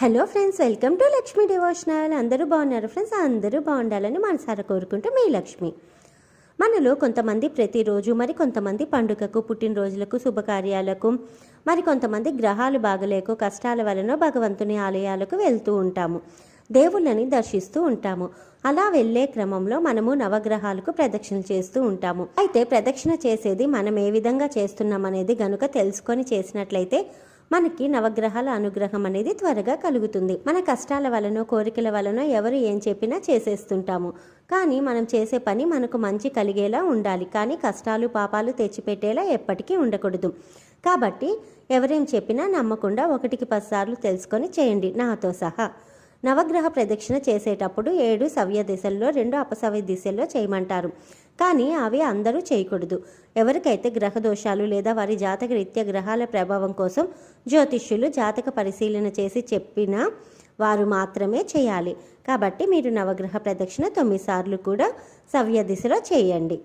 Hello friends welcome to Lakshmi devotional. అందరూ బాగున్నారు friends? అందరూ బాగుండాలని మనసారా కోరుకుంటూ మీ లక్ష్మి. మనలో కొంతమంది ప్రతిరోజు మరి కొంతమంది పండుగకు పుట్టినరోజులకు శుభకార్యాలకు మరి కొంతమంది గ్రహాలు బాగలేకు కష్టాల వలన భగవంతుని ఆలయాలకు వెళ్తూ ఉంటాము. దేవుళ్ళని దర్శిస్తూ ఉంటాము. అలా వెళ్ళే క్రమంలో మనము నవగ్రహాలకు ప్రదక్షిణ చేస్తూ ఉంటాము. అయితే ప్రదక్షిణ చేసేది మనం ఏ విధంగా చేస్తున్నాం అనేది గనుక తెలుసుకొని చేసినట్లయితే మనకి నవగ్రహాల అనుగ్రహం అనేది త్వరగా కలుగుతుంది. మన కష్టాల వలన కోరికల వలన ఎవరు ఏం చెప్పినా చేసేస్తుంటాము. కానీ మనం చేసే పని మనకు మంచి కలిగేలా ఉండాలి. కానీ కష్టాలు పాపాలు తెచ్చిపెట్టేలా ఎప్పటికీ ఉండకూడదు. కాబట్టి ఎవరేం చెప్పినా నమ్మకుండా ఒకటికి పదిసార్లు తెలుసుకొని చేయండి. నాతో సహా. నవగ్రహ ప్రదక్షిణ చేసేటప్పుడు ఏడు సవ్య దిశల్లో రెండు అపసవ్య దిశల్లో చేయమంటారు. కానీ అవి అందరూ చేయకూడదు. ఎవరికైతే గ్రహ దోషాలు లేదా వారి జాతక రీత్యా గ్రహాల ప్రభావం కోసం జ్యోతిష్యులు జాతక పరిశీలన చేసి చెప్పిన వారు మాత్రమే చేయాలి. కాబట్టి మీరు నవగ్రహ ప్రదక్షిణ తొమ్మిది సార్లు కూడా సవ్య దిశలో చేయండి.